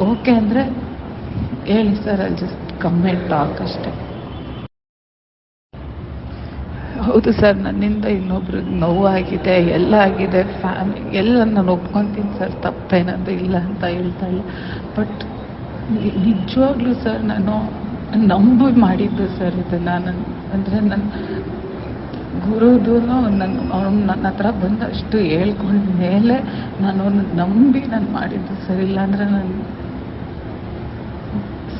Okay ಅಂದರೆ ಹೇಳಿ sir ಅಲ್ಲಿ ಜಸ್ಟ್ ಕಮ್ಮೆಂಟ್ ಟಾಕ್ ಅಷ್ಟೇ. ಹೌದು ಸರ್, ನನ್ನಿಂದ ಇನ್ನೊಬ್ರಿಗೆ ಆಗಿದೆ ಎಲ್ಲ ಆಗಿದೆ, ಫ್ಯಾಮಿ, ಎಲ್ಲ ನಾನು ಒಪ್ಕೊತೀನಿ ಸರ್ ತಪ್ಪೇನದು ಇಲ್ಲ ಅಂತ ಹೇಳ್ತಾ ಇಲ್ಲ. ಬಟ್ ನಿಜವಾಗ್ಲೂ ಸರ್, ನಾನು ನಂಬಿ ಮಾಡಿದ್ದು ಸರ್ ಇದು, ನಾನು ಅಂದರೆ ನನ್ನ ಗುರುದು ನನ್ನ ಅವ್ನು ನನ್ನ ಹತ್ರ ಬಂದಷ್ಟು ಹೇಳ್ಕೊಂಡ ಮೇಲೆ ನಾನು ನಂಬಿ ನಾನು ಮಾಡಿದ್ದು ಸರ್ ಇಲ್ಲಾಂದರೆ ನಾನು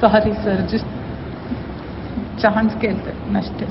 ಸಾರಿ ಸರ್ ಜಸ್ಟ್ ಚಾನ್ಸ್ ಕೇಳ್ತೇನೆ ಅಷ್ಟೇ